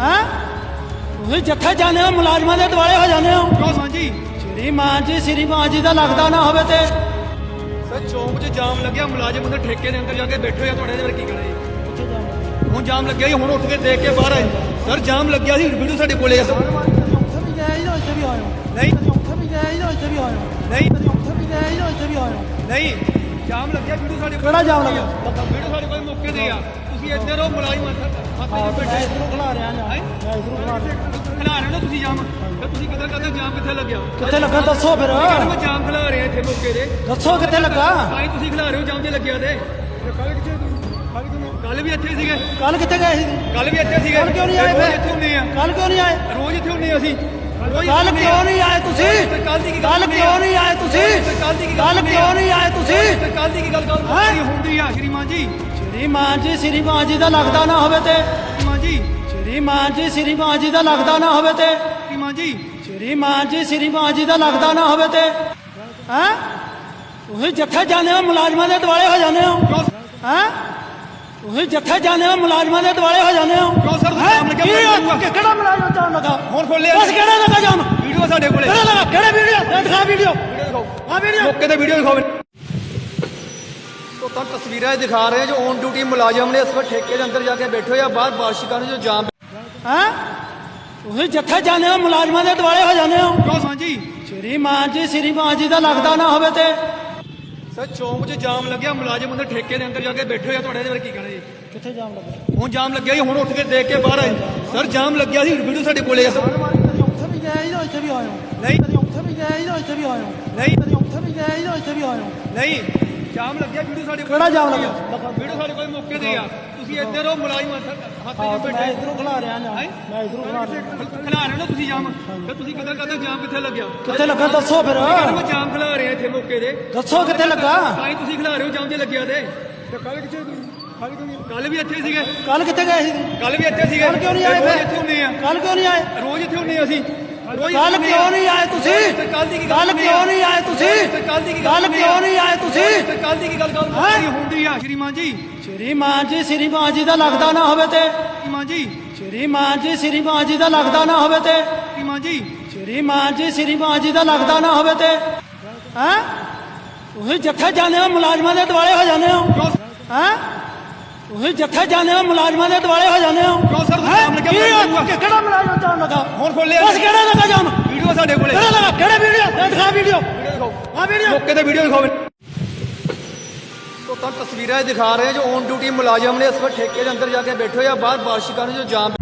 ਹੈ? ਤੁਸੀਂ ਜੱਥੇ ਜਾਂਦੇ ਹੋ ਮੁਲਾਜ਼ਮਾਂ ਦੇ ਦੁਆਲੇ ਹੋ ਜਾਂਦੇ ਹੋ। ਕਿਉਂ ਸਾਂਝੀ ਸ਼੍ਰੀ ਮਾਨ ਜੀ ਸ਼੍ਰੀ ਮਾਨ ਜੀ ਦਾ ਲੱਗਦਾ ਨਾ ਹੋਵੇ ਤੇ। ਸਰ ਚੌਂਕ 'ਚ ਜਾਮ ਲੱਗਿਆ ਮੁਲਾਜ਼ਮ ਉਹਦੇ ਠੇਕੇ ਦੇ ਅੰਦਰ ਜਾ ਕੇ ਬੈਠੇ ਆ ਤੁਹਾਡੇ ਦੇ ਵਰ ਕੀ ਕਰੇ ਹੁਣ ਜਾਮ ਲੱਗਿਆ ਜੀ ਹੁਣ ਉੱਠ ਕੇ ਦੇਖ ਕੇ ਬਾਹਰ ਆਏ। ਸਰ ਜਾਮ ਲੱਗਿਆ ਸੀ ਵੀਡੀਓ ਸਾਡੇ ਕੋਲੇ ਆ। ਸਰ ਉੱਥੇ ਵੀ ਗਏ ਜੀ ਇੱਥੇ ਵੀ ਆਏ ਹੋ। ਨਹੀਂ। ਉੱਥੇ ਵੀ ਗਏ ਜੀ ਇੱਥੇ ਵੀ ਆਏ ਹੋ। ਨਹੀਂ। ਉੱਥੇ ਵੀ ਗਏ ਜੀ ਇੱਥੇ ਵੀ ਆਏ ਹੋ। ਨਹੀਂ। ਜਾਮ ਲੱਗਿਆ ਵੀਡੀਓ ਸਾਡੇ ਕਿਹੜਾ ਜਾਮ ਲੱਗਿਆ? ਵੀਡੀਓ ਸਾਡੇ ਕੋਲ ਮੌਕੇ ਤੇ ਆ। ਤੁਸੀਂ ਇੱਧਰ ਹੋ ਮੁਲਾਜ਼ਮ 'ਚ ਮੈਂ ਬੈਠੇ। ਇਧਰੋਂ ਖਲਾ ਰਿਹਾ ਨਾ। ਹੈਂ? ਮੈਂ ਇਧਰੋਂ ਖਲਾ ਰਿਹਾ। ਖਿਲਾ ਰਹੇ ਹੋ ਨਾ ਤੁਸੀਂ ਜਾਮ? ਤੇ ਤੁਸੀਂ ਕਿੱਦਾਂ ਕਰਦੇ ਜਾਮ ਕਿੱਥੇ ਲੱਗਿਆ? ਕਿੱਥੇ ਲੱਗਾ ਦੱਸੋ ਫਿਰ। ਕਹਿੰਦਾ ਮੈਂ ਜਾਮ ਖਿਲਾ ਰਿਹਾ ਇੱਥੇ ਮੌਕੇ ਤੇ। ਦੱਸੋ ਕਿੱਥੇ ਲੱਗਾ? ਤਾਂ ਹੀ ਤੁਸੀਂ ਖਿਲਾ ਰਹੇ ਹੋ ਜਾਮ ਜੇ ਲੱਗਿਆ ਤੇ। ਕੱਲ ਵੀ ਇੱਥੇ ਸੀਗੇ। ਕੱਲ ਕਿੱਥੇ ਗਏ ਸੀ? ਕੱਲ ਵੀ ਇੱਥੇ ਸੀਗੇ। ਕੱਲ ਕਿਉਂ ਨਹੀਂ ਆਏ ਰੋਜ਼ ਫਿਰ? ਇੱਥੇ ਹੁੰਦੇ ਆ। ਕੱਲ ਕਿਉਂ ਨਹੀਂ ਆਏ? ਰੋਜ਼ ਇੱਥੇ ਹੁੰਦੇ ਆ ਅਸੀਂ। ਕੱਲ ਕਿਉਂ ਨਹੀਂ ਆਏ ਤੁਸੀਂ? ਗੱਲ ਕੱਲ ਕਿਉਂ? ਨਹੀਂ ਆਏ ਤੁਸੀਂ? ਗੱਲ ਕੱਲ ਕਿਉਂ? ਨਹੀਂ ਆਏ ਤੁਸੀਂ? ਕੱਲ ਦੀ ਕੀ ਗੱਲ ਹੈਂ? ਹੁੰਦੀ ਆ ਸ਼੍ਰੀਮਾਨ ਜੀ? ਸ਼੍ਰੀ ਮਾਨ ਜੀ ਸ਼੍ਰੀ ਮਾਨ ਜੀ ਦਾ ਲੱਗਦਾ ਨਾ ਹੋਵੇ ਤੇ। ਸ਼੍ਰੀਮਾਨ ਜੀ? ਸ਼੍ਰੀ ਮਾਨ ਜੀ ਸ਼੍ਰੀ ਮਾਨ ਜੀ ਦਾ ਲੱਗਦਾ ਨਾ ਹੋਵੇ ਤੇ। ਸ਼੍ਰੀਮਾਨ ਜੀ? ਸ਼੍ਰੀ ਮਾਨ ਜੀ ਸ਼੍ਰੀ ਮਾਨ ਜੀ ਦਾ ਲੱਗਦਾ ਨਾ ਹੋਵੇ ਤੇ। ਹੈ? ਤੁਸੀਂ ਜੱਥੇ ਜਾਂਦੇ ਹੋ ਮੁਲਾਜ਼ਮਾਂ ਦੇ ਦੁਆਲੇ ਹੋ ਜਾਂਦੇ ਹੋ। ਹੈ? ਤੁਸੀਂ ਜੱਥੇ ਜਾਂਦੇ ਹੋ ਮੁਲਾਜ਼ਮਾਂ ਦੇ ਦੁਆਲੇ ਹੋ ਜਾਂਦੇ ਹੋ ਕਿਉਂ ਸਰ ਤੁਸੀਂ? ਜਾਮ ਲੱਗਿਆ ਕਰੂੰਗਾ। ਕਿ- ਕਿਹੜਾ ਮੁਲਾਜ਼ਮ ਜਾਮ ਲੱਗਾ? ਹੁਣ ਖੋਲਿਆ ਬਸ ਕਿਹੜਾ ਲੱਗਾ ਜਾਮ ਵੀਡੀਓ ਸਾਡੇ ਕੋਲੇ। ਕਿਹੜਾ ਲੱਗਾ? ਕਿਹੜੇ ਵੀਡੀਓ? ਦਿਖਾ ਵੀਡੀਓ। ਆ ਵੀਡੀਓ। ਮੌਕੇ ਤੇ ਵੀਡੀਓ ਦਿਖਾਓ। ਤੋ ਤਾਂ ਤਸਵੀਰਾਂ ਦਿਖਾ ਰਹੇ ਜੋ ਔਨ ਡਿਊਟੀ ਮੁਲਾਜ਼ਮ ਨੇ ਇਸ ਵਕਤ ਠੇਕੇ ਦੇ ਅੰਦਰ ਜਾ ਕੇ ਬੈਠੇ ਹੋਏ ਆ। ਬਾਹਰ ਬਾਰਸ਼ਿਕਾਂ ਨੂੰ ਜੋ ਜਾਮ ਹੈ? ਤੁਸੀਂ ਜੱਥੇ ਜਾਂਦੇ ਹੋ ਮੁਲਾਜ਼ਮਾਂ ਦੇ ਦੁਆਲੇ ਹੋ ਜਾਂਦੇ ਹੋ ਕਿਉਂ ਸਾਂਝੀ? ਸ਼੍ਰੀ ਮਾਨ ਜੀ ਸ਼੍ਰੀ ਮਾਨ ਜੀ ਦਾ ਲੱਗਦਾ ਨਾ ਹੋਵੇ ਤੇ ਸਰ ਚੌਂਕ 'ਚ ਜਾਮ ਲੱਗਿਆ ਮੁਲਾਜ਼ਮ ਉਹਦੇ ਠੇਕੇ ਦੇ ਅੰਦਰ ਜਾ ਕੇ ਬੈਠੇ ਹੋਏ ਆ ਤੁਹਾਡੇ ਦੇ ਵਰ ਕੀ ਕਰੇ ਕਿੱਥੇ ਜਾਮ ਲੱਗਾ ਹੁਣ ਜਾਮ ਲੱਗਿਆ ਜੀ ਹੁਣ ਉੱਠ ਕੇ ਦੇਖ ਕੇ ਬਾਹਰ ਆਏ। ਸਰ ਜਾਮ ਲੱਗਿਆ ਸੀ ਵੀਡੀਓ ਸਾਡੇ ਕੋਲੇ ਆ ਸਰ। ਉੱਥੇ ਵੀ ਗਏ ਜੀ ਇੱਥੇ ਵੀ ਹੋ? ਨਹੀਂ। ਉੱਥੇ ਵੀ ਗਏ ਜੀ ਇੱਥੇ ਵੀ ਹੋ? ਨਹੀਂ। ਉੱਥੇ ਵੀ ਗਏ ਜੀ ਇੱਥੇ ਵੀ ਹੋ? ਨਹੀਂ। ਜਾਮ ਲੱਗਿਆ ਵੀਡੀਓ ਸਾਡੇ ਕੋਲ। ਕਿਹੜਾ ਜਾਮ ਲੱਗਿਆ? ਵੀਡੀਓ ਸਾਡੇ ਕੋਲ ਮੌਕੇ ਤੇ ਆ। ਤੁਸੀਂ ਇੱਧਰ ਹੋ ਮੁਲਾਜ਼ਮ ਹੱਥ ਹੱਥ 'ਚ ਮੈਂ ਬੈਠੇ। ਇਧਰੋਂ ਖਲਾ ਰਿਹਾ ਨਾ ਹੈਂ? ਮੈਂ ਇਧਰੋਂ ਖਲਾ ਰਿਹਾ। ਖਿਲਾ ਰਹੇ ਹੋ ਨਾ ਤੁਸੀਂ ਜਾਮ? ਤੇ ਤੁਸੀਂ ਕਿੱਦਾਂ ਕਰਦੇ ਜਾਮ ਕਿੱਥੇ ਲੱਗਿਆ? ਕਿੱਥੇ ਲੱਗਾ? ਦੱਸੋ ਫਿਰ। ਮੈਂ ਜਾਮ ਖਿਲਾ ਰਿਹਾ ਇੱਥੇ ਮੌਕੇ ਤੇ। ਦੱਸੋ ਕਿੱਥੇ ਲੱਗਾ? ਤਾਂ ਹੀ ਤੁਸੀਂ ਖਿਲਾ ਰਹੇ ਹੋ ਜਾਮ ਜੇ ਲੱਗਿਆ ਤੇ। ਕੱਲ ਕਿੱਥੇ ਕੱਲ ਵੀ ਇੱਥੇ ਸੀਗੇ। ਕੱਲ ਕਿੱਥੇ ਗਏ ਸੀ? ਕੱਲ ਵੀ ਇੱਥੇ ਸੀਗੇ। ਕੱਲ ਕਿਉਂ ਨਹੀਂ ਆਏ ਰੋਜ਼ ਫਿਰ? ਇੱਥੇ ਹੁੰਦੇ ਆ। ਕੱਲ ਕਿਉਂ ਨਹੀਂ ਆਏ? ਰੋਜ਼ ਇੱਥੇ ਹੁੰਦੇ ਆ ਅਸੀਂ। ਰੋਜ਼ ਕੱਲ ਇੱਥੇ ਕਿਉਂ ਨਹੀਂ ਆਏ ਤੁਸੀਂ? ਕੱਲ ਦੀ ਕੀ ਕੱਲ ਹੁੰਦੀ ਕਿਉਂ? ਨਹੀਂ ਆਏ ਤੁਸੀਂ? ਕੱਲ ਦੀ ਕੀ ਕੱਲ ਹੁੰਦੀ ਕਿਉਂ ਨਹੀਂ ਆਏ ਤੁਸੀਂ? ਕੱਲ ਦੀ ਕੀ ਗੱਲ ਹੈਂ? ਹੁੰਦੀ ਆ? ਸ਼੍ਰੀਮਾਨ ਜੀ ਸ਼੍ਰੀ ਮਾਨ ਜੀ ਸ਼੍ਰੀ ਮਾਨ ਜੀ ਦਾ ਲੱਗਦਾ ਨਾ ਹੋਵੇ ਤੇ। ਸ਼੍ਰੀਮਾਨ ਜੀ? ਸ਼੍ਰੀ ਮਾਨ ਜੀ ਸ਼੍ਰੀ ਮਾਨ ਜੀ ਦਾ ਲੱਗਦਾ ਨਾ ਹੋਵੇ ਤੇ। ਸ਼੍ਰੀਮਾਨ ਜੀ? ਸ਼੍ਰੀ ਮਾਨ ਜੀ ਸ਼੍ਰੀ ਮਾਨ ਜੀ ਦਾ ਲੱਗਦਾ ਨਾ ਹੋਵੇ ਤੇ। ਹੈ? ਤੁਸੀਂ ਜੱਥੇ ਜਾਂਦੇ ਹੋ ਮੁਲਾਜ਼ਮਾਂ ਦੇ ਦੁਆਲੇ ਹੋ ਜਾਂਦੇ ਹੋ। ਹੈ? ਤੁਸੀਂ ਜੱਥੇ ਜਾਂਦੇ ਹੋ ਮੁਲਾਜ਼ਮਾਂ ਦੇ ਦੁਆਲੇ ਹੋ ਜਾਂਦੇ ਹੋ। ਕਿਉਂ ਸਰ? ਤੁਸੀਂ ਮੈਂ ਕਿਹੜਾ ਮੁਲਾਜ਼ਮ ਜਾਮ ਲੱਗਾ ਹੁਣ ਖੋਲਿਆ ਬਸ ਕਿਹੜਾ ਲੱਗਾ ਜਾਮ ਵੀਡੀਓ ਸਾਡੇ ਕੋਲੇ। ਕਿਹੜਾ ਲੱਗਾ? ਕਿਹੜੇ ਵੀਡੀਓ? ਦਿਖਾ ਵੀਡੀਓ। ਵੀਡੀਓ ਦਿਖਾਓ। ਆ ਵੀਡੀਓ। ਮੌਕੇ ਤੇ ਵੀਡੀਓ ਦਿਖਾਓ। ਤੋ ਤਾਂ ਤਸਵੀਰਾਂ ਦਿਖਾ ਰਹੇ ਜੋ ਔਨ ਡਿਊਟੀ ਮੁਲਾਜ਼ਮ ਨੇ ਇਸ ਵਕਤ ਠੇਕੇ ਦੇ ਅੰਦਰ ਜਾ ਕੇ ਬੈਠੇ ਹੋਏ ਆ। ਬਾਹਰ ਬਾਰਸ਼ਿਕਾਂ ਨੂੰ ਜੋ ਜਾਮ